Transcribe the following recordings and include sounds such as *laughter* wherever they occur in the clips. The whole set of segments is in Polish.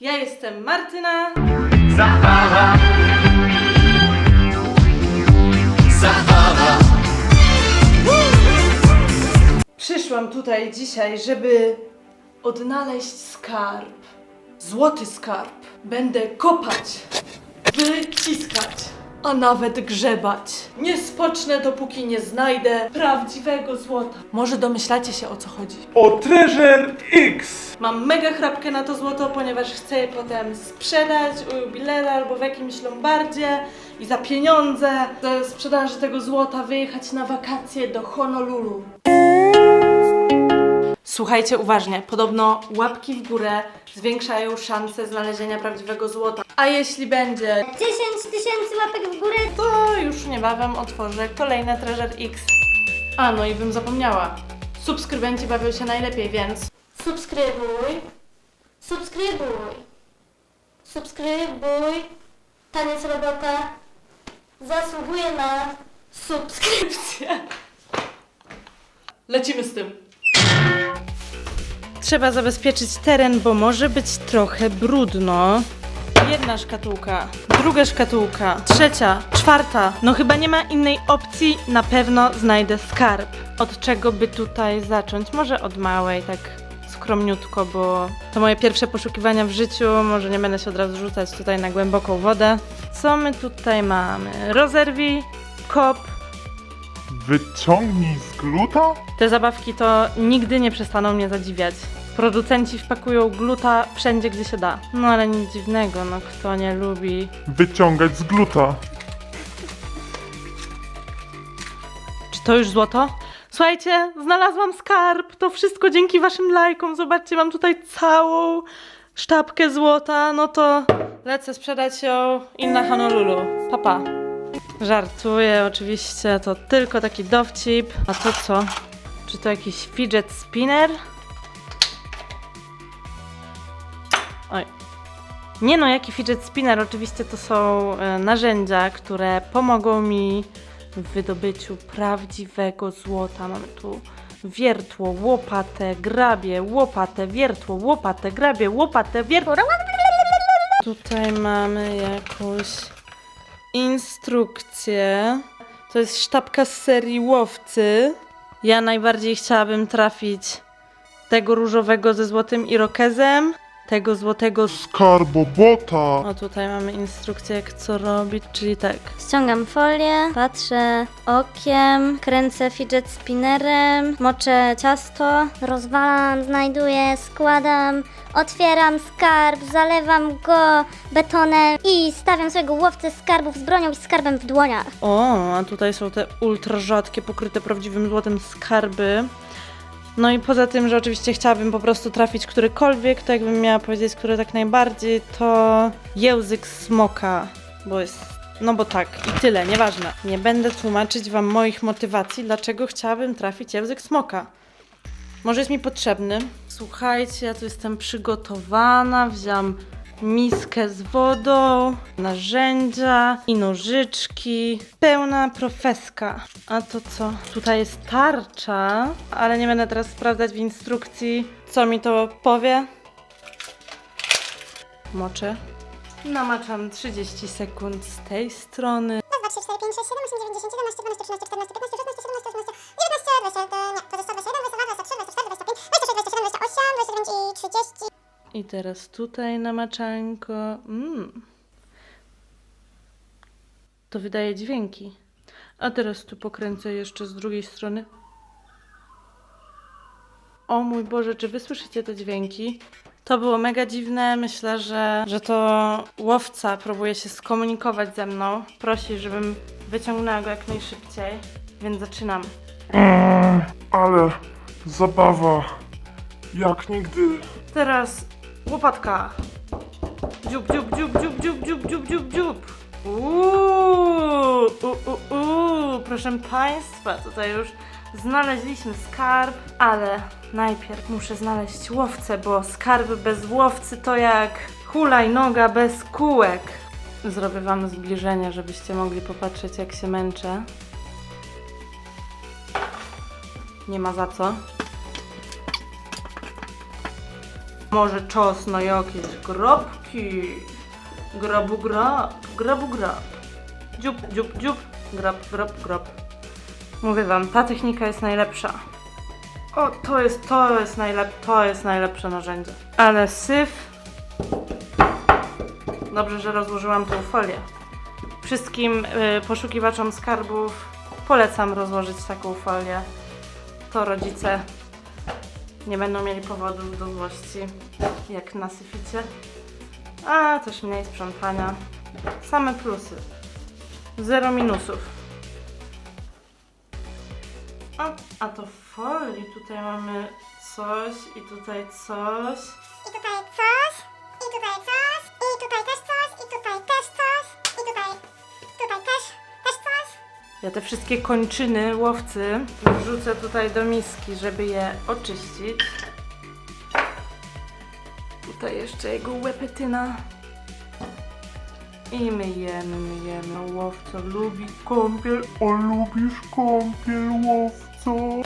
Ja jestem Martyna. Zabawa. Zabawa. Przyszłam tutaj dzisiaj, żeby odnaleźć skarb. Złoty skarb. Będę kopać, wyciskać, a nawet grzebać. Nie spocznę, dopóki nie znajdę prawdziwego złota. Może domyślacie się o co chodzi. O Treasure X! Mam mega chrapkę na to złoto, ponieważ chcę je potem sprzedać u jubilera albo w jakimś lombardzie i za pieniądze ze sprzedaży tego złota wyjechać na wakacje do Honolulu. Słuchajcie uważnie, podobno łapki w górę zwiększają szanse znalezienia prawdziwego złota. A jeśli będzie, 10 tysięcy łapek w górę. to już niebawem otworzę kolejne Treasure X. A no i bym zapomniała. Subskrybenci bawią się najlepiej, więc Subskrybuj. Subskrybuj. Subskrybuj. Taniec robota zasługuje na subskrypcję. Lecimy z tym. Trzeba zabezpieczyć teren, bo może być trochę brudno. Jedna szkatułka, druga szkatułka, trzecia, czwarta. No chyba nie ma innej opcji, na pewno znajdę skarb. Od czego by tutaj zacząć? Może od małej, tak skromniutko, bo to moje pierwsze poszukiwania w życiu. Może nie będę się od razu rzucać tutaj na głęboką wodę. Co my tutaj mamy? Rozerwij, kop, Wyciągnij z gluta? te zabawki to nigdy nie przestaną mnie zadziwiać. Producenci wpakują gluta wszędzie, gdzie się da. No ale nic dziwnego, no kto nie lubi. Wyciągać z gluta. Czy to już złoto? Słuchajcie, znalazłam skarb. To wszystko dzięki waszym lajkom. Zobaczcie, mam tutaj całą sztabkę złota. No to lecę sprzedać ją i na Honolulu. Papa. Żartuję, oczywiście, to tylko taki dowcip. A to co? Czy to jakiś fidget spinner? Nie no, jaki fidget spinner? Oczywiście to są e, narzędzia, które pomogą mi w wydobyciu prawdziwego złota. Mamy tu wiertło, łopatę, grabie, łopatę, wiertło, łopatę, grabie, łopatę, wiertło. Tutaj mamy jakąś instrukcję. To jest sztabka z serii łowcy. Ja najbardziej chciałabym trafić tego różowego ze złotym irokezem, tego złotego z... Skarbobota. O, tutaj mamy instrukcję, jak co robić, czyli tak. Ściągam folię, patrzę okiem, kręcę fidget spinnerem, moczę ciasto, rozwalam, znajduję, składam, otwieram skarb, zalewam go betonem i stawiam swojego łowcę skarbów z bronią i skarbem w dłoniach. O, a tutaj są te ultra rzadkie, pokryte prawdziwym złotem skarby. No i poza tym, że oczywiście chciałabym po prostu trafić którykolwiek, to jakbym miała powiedzieć, który tak najbardziej, to język smoka, bo jest, no bo tak i tyle, nieważne. Nie będę tłumaczyć wam moich motywacji, dlaczego chciałabym trafić język smoka. Może jest mi potrzebny. Słuchajcie, ja tu jestem przygotowana, wziąłam miskę z wodą, narzędzia i nożyczki. Pełna profeska. A to co? Tutaj jest tarcza, ale nie będę teraz sprawdzać w instrukcji, co mi to powie. Moczę. Namaczam 30 sekund z tej strony. 2, 3, 4, 5, 6, 7, 8, 9, 10, 11, 12, 13, 14, 15, 16, 17, 18, 19, 20, nie, to jest 121, 22, 23, 24, 25, 26, 27, 28, 29 i 30. I teraz tutaj namaczanko. Mm. To wydaje dźwięki. A teraz tu pokręcę jeszcze z drugiej strony. O mój Boże, czy wy słyszycie te dźwięki? To było mega dziwne. Myślę, że, że to łowca próbuje się skomunikować ze mną. Prosi, żebym wyciągnęła go jak najszybciej. Więc zaczynam. Eee, ale zabawa. Jak nigdy. Teraz łopatka. Dziób, dziób, dziób, dziób, dziób, dziób, dziób, dziób, dziób. Uuu, u, u, proszę Państwa, tutaj już znaleźliśmy skarb, ale najpierw muszę znaleźć łowcę, bo skarby bez łowcy to jak hulajnoga bez kółek. Zrobię Wam zbliżenie, żebyście mogli popatrzeć jak się męczę. Nie ma za co. Może czas na jakieś grabki. Grabu grab, grabu grab. Dziób, dziób, dziób. Grab, grab, grab. Mówię wam, ta technika jest najlepsza. O, to jest, to jest najlep, to jest najlepsze narzędzie. Ale syf. Dobrze, że rozłożyłam tą folię. Wszystkim y, poszukiwaczom skarbów polecam rozłożyć taką folię. To rodzice nie będą mieli powodów do złości, jak na syficie. A też mniej sprzątania. Same plusy. Zero minusów. O, a to folii tutaj mamy coś i tutaj coś. Ja te wszystkie kończyny łowcy wrzucę tutaj do miski, żeby je oczyścić. Tutaj jeszcze jego łepetyna. I myjemy, myjemy. Łowca lubi kąpiel. A lubisz kąpiel, łowco?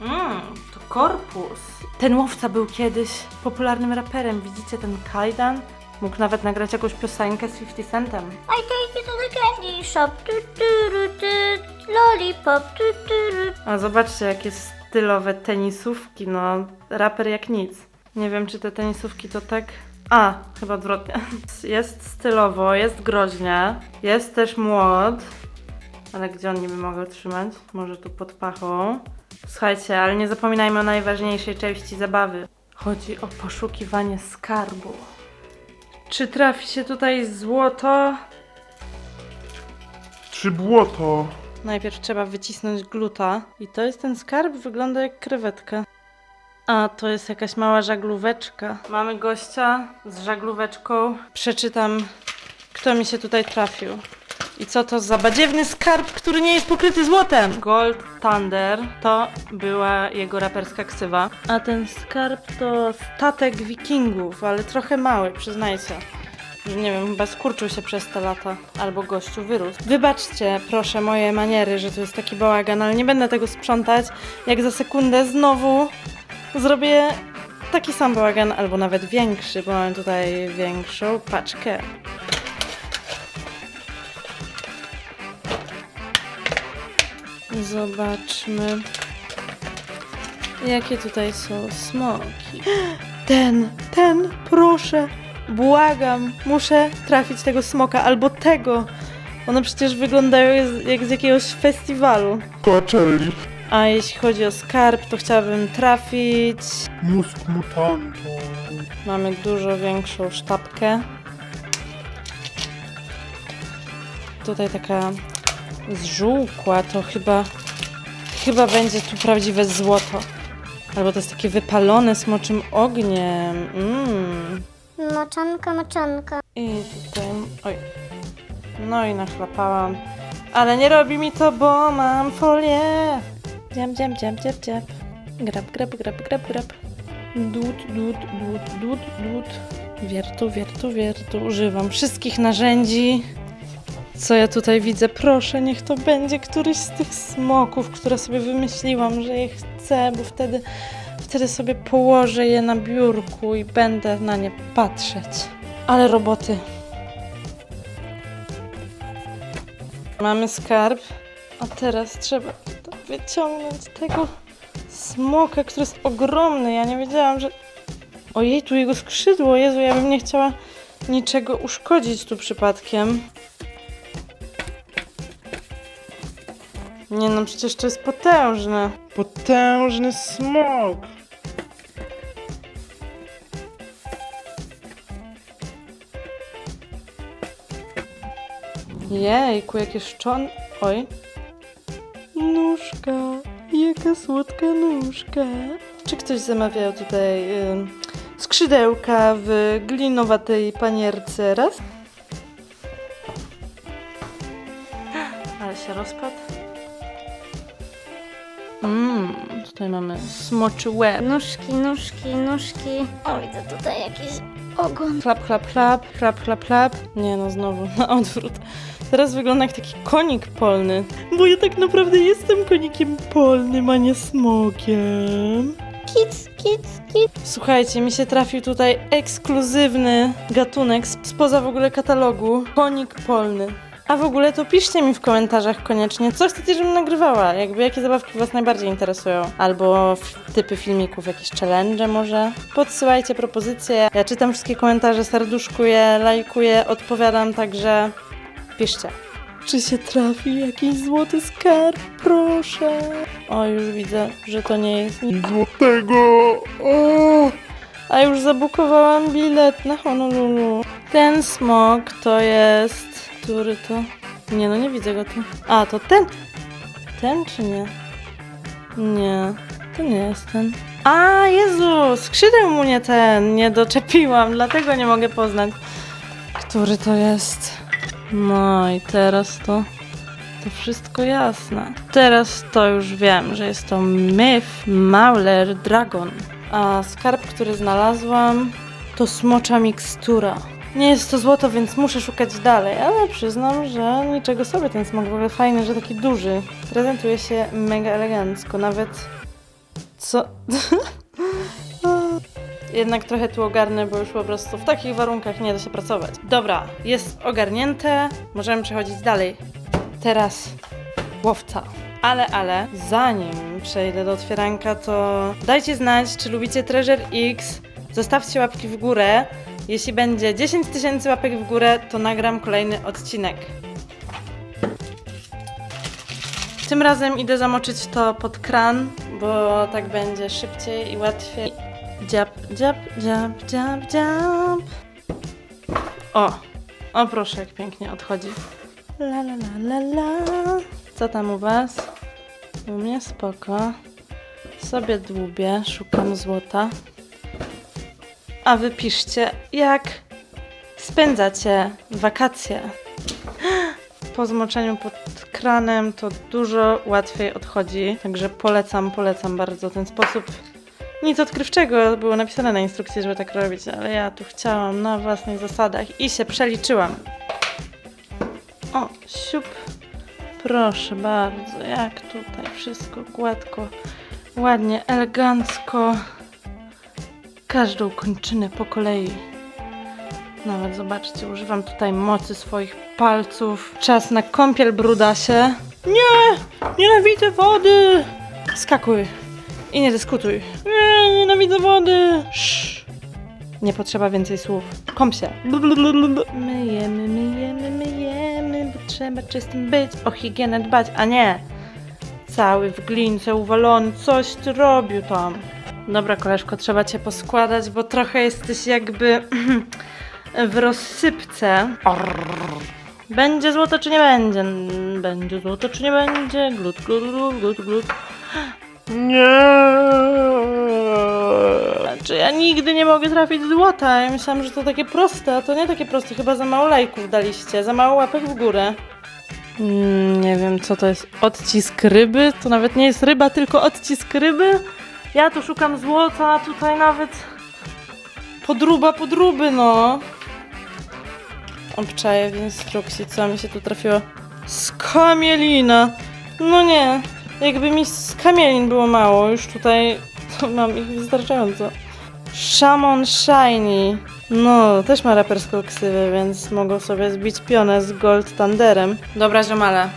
Mmm, to korpus. Ten łowca był kiedyś popularnym raperem. Widzicie ten kajdan? Mógł nawet nagrać jakąś piosenkę z 50 Centem. I take you to the candy shop, tu, tu, ru, tu, lollipop, tu, tu, ru. A zobaczcie, jakie stylowe tenisówki, no raper jak nic. Nie wiem, czy te tenisówki to tak... A, chyba odwrotnie. Jest stylowo, jest groźnie, jest też młot. Ale gdzie on niby mogę trzymać? Może tu pod pachą. Słuchajcie, ale nie zapominajmy o najważniejszej części zabawy. Chodzi o poszukiwanie skarbu. Czy trafi się tutaj złoto? Czy błoto? Najpierw trzeba wycisnąć gluta. I to jest ten skarb, wygląda jak krewetka. A, to jest jakaś mała żaglóweczka. Mamy gościa z żaglóweczką. Przeczytam, kto mi się tutaj trafił. I co to za badziewny skarb, który nie jest pokryty złotem? Gold Thunder to była jego raperska ksywa. A ten skarb to statek wikingów, ale trochę mały, przyznajcie. Nie wiem, chyba skurczył się przez te lata, albo gościu wyrósł. Wybaczcie, proszę, moje maniery, że to jest taki bałagan, ale nie będę tego sprzątać, jak za sekundę znowu zrobię taki sam bałagan, albo nawet większy, bo mam tutaj większą paczkę. Zobaczmy, jakie tutaj są smoki. Ten, ten, proszę, błagam, muszę trafić tego smoka albo tego. One przecież wyglądają jak z- jak z jakiegoś festiwalu. Coachelli. A jeśli chodzi o skarb, to chciałabym trafić. Mózg mutantu. Mamy dużo większą sztabkę. Tutaj taka zżółkła, to chyba, chyba będzie tu prawdziwe złoto. Albo to jest takie wypalone smoczym ogniem. Mm. Moczonko, moczonko. I tutaj, oj. No i nachlapałam. Ale nie robi mi to, bo mam folię. Dziam, dziam, dziam, dziam, dziam. Grab, grab, grab, grab, grab. Dud, dud, dud, dud, dud. Wiertu, wiertu, wiertu. Używam wszystkich narzędzi. Co ja tutaj widzę? Proszę, niech to będzie któryś z tych smoków, które sobie wymyśliłam, że je chcę, bo wtedy, wtedy sobie położę je na biurku i będę na nie patrzeć. Ale roboty. Mamy skarb, a teraz trzeba wyciągnąć tego smoka, który jest ogromny. Ja nie wiedziałam, że... Ojej, tu jego skrzydło. Jezu, ja bym nie chciała niczego uszkodzić tu przypadkiem. Nie no, przecież to jest potężne. Potężny smok. Jejku, jakie szczon... Oj. Nóżka. Jaka słodka nóżka. Czy ktoś zamawiał tutaj skrzydełka w glinowatej panierce? Raz. *gasps* Ale się rozpadł. Mmm, tutaj mamy smoczy łeb. Nóżki, nóżki, nóżki. O, widzę tutaj jakiś ogon. Chlap, chlap, chlap, chlap, chlap, chlap. Nie no, znowu *laughs* na odwrót. Teraz wygląda jak taki konik polny. Bo ja tak naprawdę jestem konikiem polnym, a nie smokiem. Kic, kic, kic. Słuchajcie, mi się trafił tutaj ekskluzywny gatunek sp- spoza w ogóle katalogu. Konik polny. A w ogóle to piszcie mi w komentarzach koniecznie, co chcecie, żebym nagrywała. Jakby jakie zabawki was najbardziej interesują. Albo typy filmików, jakieś challenge może. Podsyłajcie propozycje. Ja czytam wszystkie komentarze, serduszkuję, lajkuję, odpowiadam, także piszcie. Czy się trafi jakiś złoty skarb? Proszę. O, już widzę, że to nie jest nic Złotego! O! a już zabukowałam bilet na Honolulu. Ten smok to jest... Który to? Nie no, nie widzę go tu. A, to ten? Ten czy nie? Nie, to nie jest ten. A, Jezu, skrzydeł mu nie ten, nie doczepiłam, dlatego nie mogę poznać. Który to jest? No i teraz to... To wszystko jasne. Teraz to już wiem, że jest to Myth Mauler Dragon. A skarb, który znalazłam, to smocza mikstura. Nie jest to złoto, więc muszę szukać dalej, ale przyznam, że niczego sobie ten smok w ogóle fajny, że taki duży. Prezentuje się mega elegancko, nawet co... *laughs* Jednak trochę tu ogarnę, bo już po prostu w takich warunkach nie da się pracować. Dobra, jest ogarnięte, możemy przechodzić dalej. Teraz łowca. Ale, ale, zanim przejdę do otwieranka, to dajcie znać, czy lubicie Treasure X. Zostawcie łapki w górę. Jeśli będzie 10 tysięcy łapek w górę, to nagram kolejny odcinek. Tym razem idę zamoczyć to pod kran, bo tak będzie szybciej i łatwiej. Dziab, dziab, dziab, dziab, dziab. O, o proszę, jak pięknie odchodzi. La la la la la. Co tam u was? U mnie spoko. Sobie dłubię, szukam złota. A wy piszcie, jak spędzacie wakacje. Po zmoczeniu pod kranem to dużo łatwiej odchodzi, także polecam, polecam bardzo ten sposób. Nic odkrywczego, było napisane na instrukcji, żeby tak robić, ale ja tu chciałam na własnych zasadach i się przeliczyłam. O, siup. Proszę bardzo, jak tutaj wszystko gładko, ładnie, elegancko. Każdą kończynę po kolei. Nawet zobaczcie, używam tutaj mocy swoich palców. Czas na kąpiel brudasie. Nie! Nienawidzę wody! Skakuj i nie dyskutuj. Nie, nienawidzę wody! Sz. Nie potrzeba więcej słów. Kąp się. Myjemy, myjemy, myjemy, bo trzeba czystym być, o higienę dbać, a nie cały w glince uwalony, coś ty robił tam. Dobra, koleżko, trzeba cię poskładać, bo trochę jesteś jakby *clears throat* w rozsypce. Będzie złoto czy nie będzie? Będzie złoto czy nie będzie? Glut, glut, glut, glut, glut. *gasps* Nie! Znaczy ja nigdy nie mogę trafić złota. Ja myślałam, że to takie proste, a to nie takie proste. Chyba za mało lajków daliście, za mało łapek w górę. Mm, nie wiem, co to jest. Odcisk ryby? To nawet nie jest ryba, tylko odcisk ryby? Ja tu szukam złota, a tutaj nawet podruba podruby, no. Obczaję w instrukcji, co mi się tu trafiło. Skamielina. No nie, jakby mi z kamielin było mało, już tutaj *laughs* mam ich wystarczająco. Shamon Shiny. No, też ma raperską ksywę, więc mogą sobie zbić pionę z Gold Thunderem. Dobra, ziomale.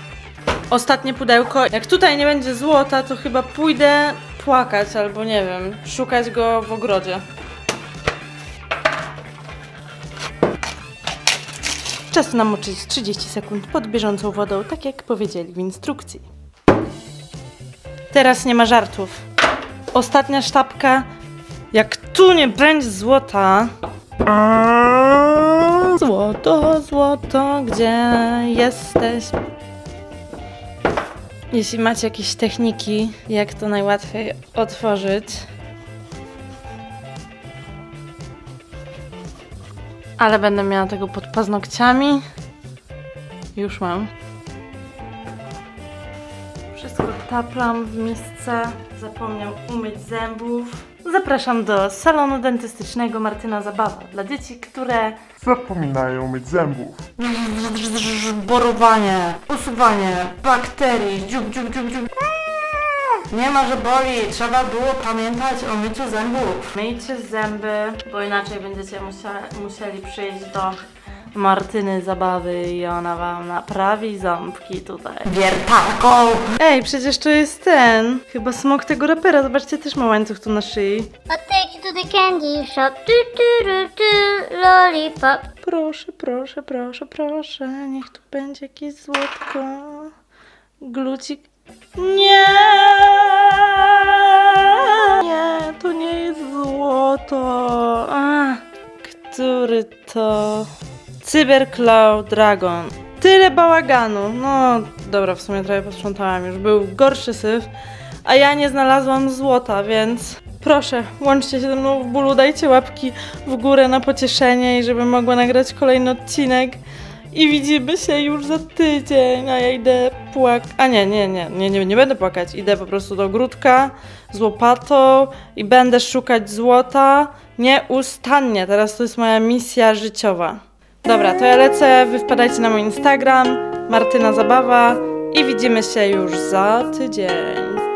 Ostatnie pudełko. Jak tutaj nie będzie złota, to chyba pójdę płakać albo nie wiem, szukać go w ogrodzie. Czas namoczyć 30 sekund pod bieżącą wodą, tak jak powiedzieli w instrukcji. Teraz nie ma żartów. Ostatnia sztabka. Jak tu nie będzie złota. Złoto, złoto, gdzie jesteś? Jeśli macie jakieś techniki, jak to najłatwiej otworzyć. Ale będę miała tego pod paznokciami. Już mam. Taplam w misce. Zapomniał umyć zębów. Zapraszam do salonu dentystycznego Martyna Zabawa dla dzieci, które Zapominają myć zębów. borowanie, usuwanie bakterii, dziób, dziób, dziób, dziób. Nie ma, że boli. Trzeba było pamiętać o myciu zębów. Myjcie zęby, bo inaczej będziecie musieli przyjść do Martyny Zabawy i ona wam naprawi ząbki tutaj. Wiertarką! Ej, przecież to jest ten. Chyba smok tego rapera. Zobaczcie, też ma łańcuch tu na szyi. I'll take you to the candy shop. Tu, tu, tu, tu, lollipop. Proszę, proszę, proszę, proszę. Niech tu będzie jakieś złotko. Glucik. Nie! Nie, to nie jest złoto. A, który to? Cybercloud Dragon. Tyle bałaganu. No, dobra, w sumie trochę posprzątałam już. Był gorszy syf, a ja nie znalazłam złota, więc proszę, łączcie się ze mną w bólu, dajcie łapki w górę na pocieszenie i żebym mogła nagrać kolejny odcinek. I widzimy się już za tydzień, a ja idę płakać. A nie, nie, nie, nie, nie, nie będę płakać. Idę po prostu do ogródka z łopatą i będę szukać złota nieustannie. Teraz to jest moja misja życiowa. Dobra, to ja lecę, wy wpadajcie na mój Instagram, Martyna Zabawa i widzimy się już za tydzień.